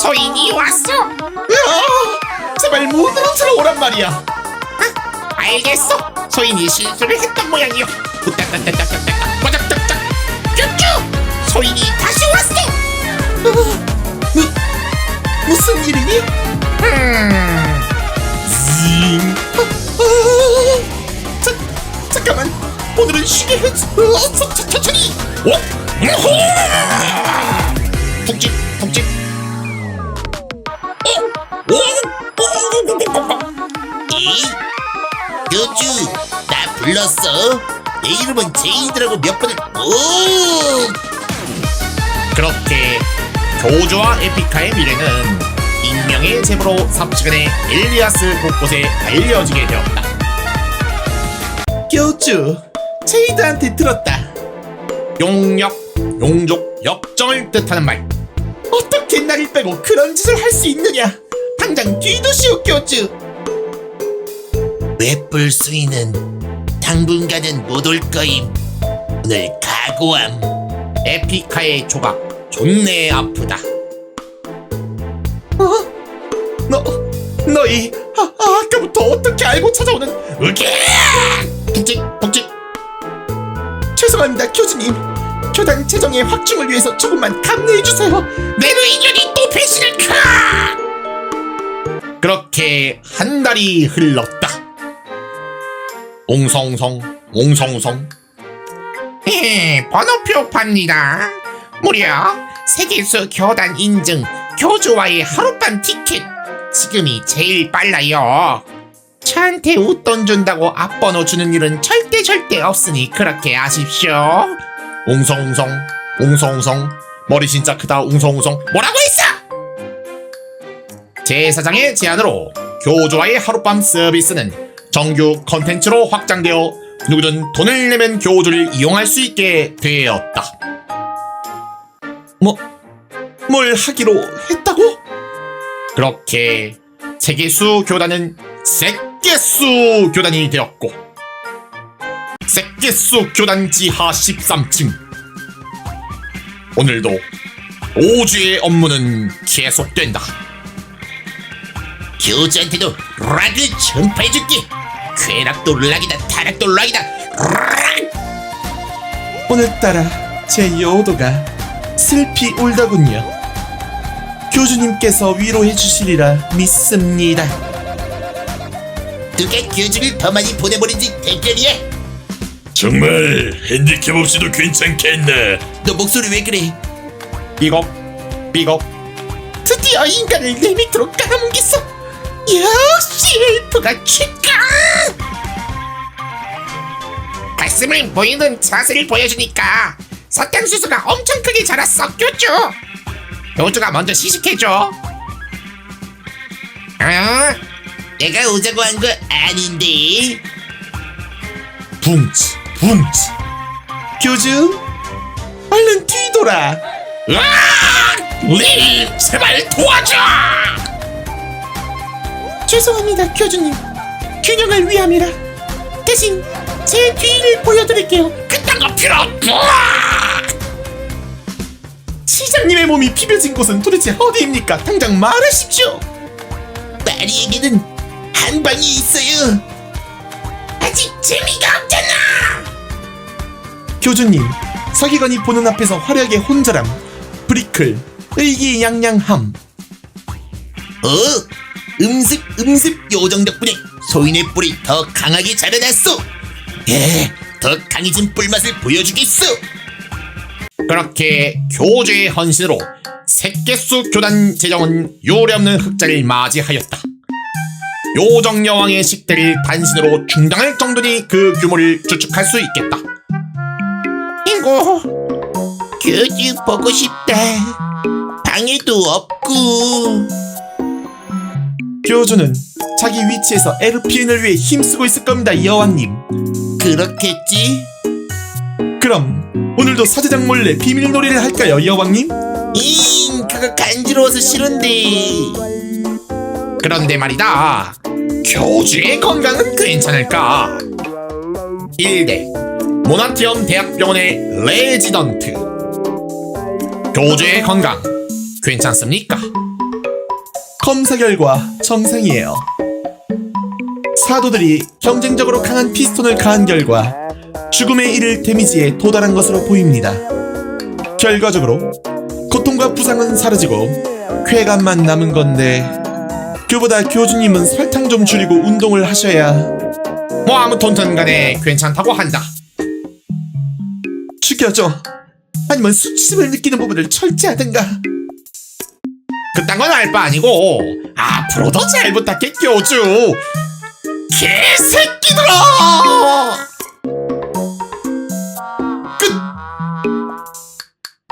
소인이 왔어. 야, 제발 문으로 들어오란 말이야. 알겠어. 소인이 실수를 했던 모양이요. 후딱딱딱딱딱딱 꼬작딱딱 쭈쭈. 소인이 다시 왔어. 무, 무슨 일이니? 음. 징. 자, 잠깐만. 오늘은 쉬게 해줘. 어, 천- 천- 천천히. 오. 우후. 푹집 푹집. 교주 나 불렀어 내 이름은 제이드라고 몇 번을 오 그렇게 교주와 에피카의 미래는 익명의 제보로 삽시간에 엘리아스 곳곳에 알려지게 되었다. 교주, 제이드한테 들었다. 용역, 용족, 역정을 뜻하는 말. 어떻게 나를 빼고 그런 짓을 할 수 있느냐? 당장 뒤두시오, 교주. 웹불 수위는 당분간은 못 올 거임 오늘 각오함 에피카의 조각 존내 아프다. 어? 너, 너희 아, 아, 아까부터 어떻게 알고 찾아오는? 으게! 푹직 푹직. 죄송합니다, 교주님. 교단 재정의 확충을 위해서 조금만 감내해 주세요. 내 의견이 또 배신을 카! 그렇게 한 달이 흘렀다. 옹성성, 옹성성. 예, 번호표 팝니다. 무려 세계수 교단 인증 교주와의 하룻밤 티켓. 지금이 제일 빨라요. 저한테 웃돈 준다고 앞번호 주는 일은 절대 절대 없으니 그렇게 아십시오. 옹성옹성, 옹성옹성. 머리 진짜 크다, 옹성옹성. 뭐라고 했어? 제사장의 제안으로 교주와의 하룻밤 서비스는 정규 컨텐츠로 확장되어 누구든 돈을 내면 교주를 이용할 수 있게 되었다. 뭐, 뭘 하기로 했다고? 그렇게 세계수 교단은 세계수 교단이 되었고 세계수 교단 지하 13층 오늘도 오주의 업무는 계속된다. 교주한테도 락을 전파해줄게 쾌락도 락이다 타락도 락이다 락! 오늘따라 제 여도가 슬피 울더군요. 교주님께서 위로해 주시리라 믿습니다. 누가 교주를 더 많이 보내버린지 대결이야 정말 핸디캡 없이도 괜찮겠네. 너 목소리 왜 그래 삐걱 삐걱 드디어 인간을 내 밑으로 깔아뭉갰어. 역시 엘프가 최가. 가슴을 보이는 자세를 보여주니까 사탕수수가 엄청 크게 자랐어 교주 교주가 먼저 시식해줘 어? 내가 오자고 한 거 아닌데 붕치 붕치. 교주, 얼른 뒤돌아. 으악! 리 제발 도와줘 죄송합니다, 교주님. 균형을 위함이라. 대신 제 뒤를 보여드릴게요. 그딴 거 필요 없어 시장님의 몸이 비벼진 곳은 도대체 어디입니까? 당장 말하십시오. 파리에게는 한 방이 있어요 아직 재미가 없잖아 교주님, 서기관이 보는 앞에서 화려하게 혼자람. 브리클, 의기양양함. 어? 음습 음습 요정 덕분에 소인의 뿔이 더 강하게 자라났어 예, 더 강해진 뿔맛을 보여주겠어 그렇게 교주의 헌신으로 새끼수 교단 재정은 요래없는 흑자를 맞이하였다. 요정 여왕의 식대를 단신으로 충당할 정도니 그 규모를 추측할 수 있겠다. 이고 교주 보고 싶다 방에도 없고 교주는 자기 위치에서 에르피엔을 위해 힘쓰고 있을 겁니다, 여왕님. 그렇겠지? 그럼 오늘도 사제장 몰래 비밀 놀이를 할까요, 여왕님? 잉 그거 간지러워서 싫은데 그런데 말이다. 교주의 건강은 괜찮을까? 1대 모나티엄 대학병원의 레지던트 교주의 건강 괜찮습니까? 검사 결과 정상이에요. 사도들이 경쟁적으로 강한 피스톤을 가한 결과 죽음에 이를 데미지에 도달한 것으로 보입니다. 결과적으로 고통과 부상은 사라지고 쾌감만 남은 건데 그보다 교주님은 설탕 좀 줄이고 운동을 하셔야 뭐 아무튼 간에 괜찮다고 한다. 죽여줘. 아니면 수치심을 느끼는 부분을 철제하든가. 그딴 건 알 바 아니고 앞으로도 잘 부탁해 교주. 개새끼들아!